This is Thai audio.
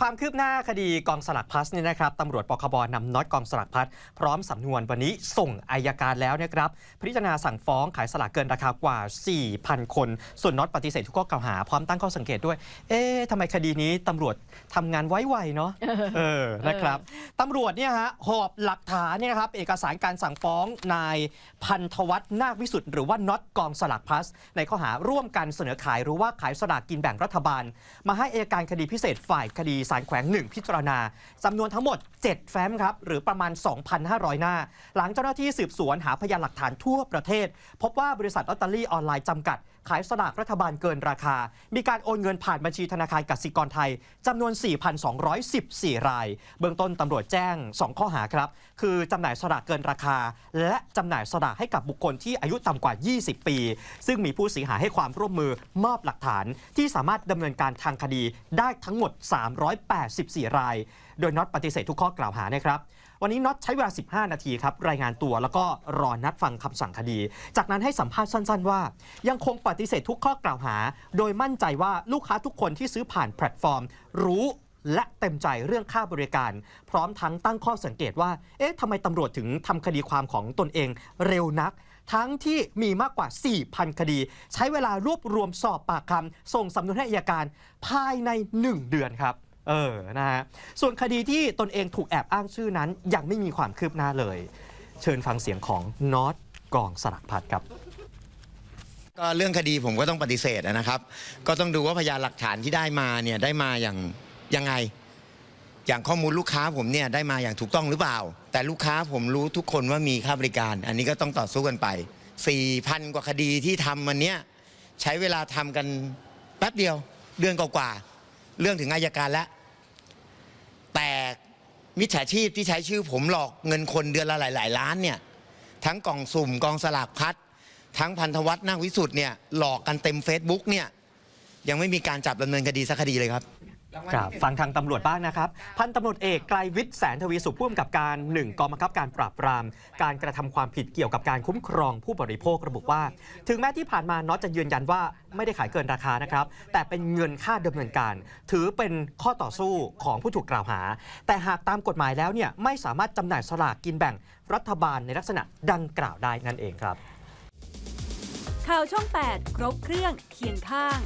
ความคืบหน้าคดีกองสลักพลัสเนี่ยนะครับตำรวจปคบนำน็อตกองสลักพลัสพร้อมสำนวนวันนี้ส่งอายการแล้วนะครับพิจารณาสั่งฟ้องขายสลากเกินราคากว่า 4,000 คน ส่วนน็อตปฏิเสธทุกข้อกล่าวหา พร้อมตั้งข้อสังเกตด้วย เอ๊ะทำไมคดีนี้ตำรวจทำงานไว้ไวเนาะเออนะครับตำรวจเนี่ยฮะหอบหลักฐานเนี่ยนะครับเอกสารการสั่งฟ้องนายพันธวัฒน์นาควิสุทธ์หรือว่าน็อตกองสลักพลัส ในข้อหาร่วมกันเสนอขายหรือว่าขายสลากกินแบ่งรัฐบาล มาให้อัยการคดีพิเศษฝ่ายคดีสารแขวงหนึ่งพิจารณาจำนวนทั้งหมด 7 แฟ้มครับ หรือประมาณ 2,500 หน้า หลังเจ้าหน้าที่สืบสวนหาพยานหลักฐานทั่วประเทศ พบว่าบริษัทลอตเตอรี่ออนไลน์จำกัด ขายสลากรัฐบาลเกินราคา มีการโอนเงินผ่านบัญชีธนาคารกสิกรไทยจำนวน 4,214 ราย เบื้องต้นตำรวจแจ้ง 2 ข้อหาครับ คือจำหน่ายสลากเกินราคา และจำหน่ายสลากให้กับบุคคลที่อายุต่ำกว่า 20 ปี ซึ่งมีผู้เสียหายให้ความร่วมมือมอบหลักฐาน ที่สามารถดำเนินการทางคดีได้ทั้งหมด 384 ราย โดยน็อตปฏิเสธทุกข้อกล่าวหานะครับวันนี้น็อตใช้เวลา 15 นาทีครับ รายงานตัวแล้วก็รอนัดฟังคำสั่งคดี จากนั้นให้สัมภาษณ์สั้นๆว่า ยังคงปฏิเสธทุกข้อกล่าวหา โดยมั่นใจว่าลูกค้าทุกคนที่ซื้อผ่านแพลตฟอร์ม รู้และเต็มใจเรื่องค่าบริการ พร้อมทั้งตั้งข้อสังเกตว่า เอ๊ะทำไมตำรวจถึงทำคดีความของตนเองเร็วนัก ทั้งที่มีมากกว่า 4,000 คดี ใช้เวลารวบรวมสอบปากคำส่งสำนวนให้อัยการภายใน 1 เดือนครับ เออนะฮะส่วนคดีที่ตนเองถูกแอบอ้างชื่อนั้น ยังไม่มีความคืบหน้าเลย เชิญฟังเสียงของน็อตกองสลักพัดครับก็เรื่องคดีผมก็ต้องปฏิเสธนะครับ ก็ต้องดูว่าพยานหลักฐานที่ได้มาเนี่ยได้มาอย่างยังไง อย่างข้อมูลลูกค้าผมเนี่ยได้มาอย่างถูกต้องหรือเปล่า แต่ลูกค้าผมรู้ทุกคนว่ามีค่าบริการ อันนี้ก็ต้องต่อสู้กันไป 4,000 กว่าคดีที่ทำวันเนี้ยใช้เวลาทำกันแป๊บเดียวเดือนกว่าๆเรื่องถึงอายการแล้ว มิจฉาชีพที่ใช้ชื่อผมหลอกเงินคนเดือนละหลาย ๆ ล้านเนี่ยทั้งกล่องสุ่มกองสลากพัดทั้งพันธวัฒน์นาควิสุทธ์เนี่ยหลอกกันเต็ม Facebook เนี่ยยังไม่มีการจับดำเนินคดีสักคดีเลยครับ ครับฟังทางตำรวจบ้างนะครับ พันตำรวจเอกไกลวิทย์แสนทวีสุขผู้กำกับการ 1กองบังคับการปราบปราม การกระทำความผิดเกี่ยวกับการคุ้มครองผู้บริโภคระบุว่า ถึงแม้ที่ผ่านมาน็อตจะยืนยันว่าไม่ได้ขายเกินราคานะครับ แต่เป็นเงินค่าดำเนินการ ถือเป็นข้อต่อสู้ของผู้ถูกกล่าวหา แต่หากตามกฎหมายแล้วเนี่ยไม่สามารถจำหน่ายสลากกินแบ่งรัฐบาลในลักษณะดังกล่าวได้นั่นเองครับ ข่าวช่อง 8 ครบเครื่องเคียงข้าง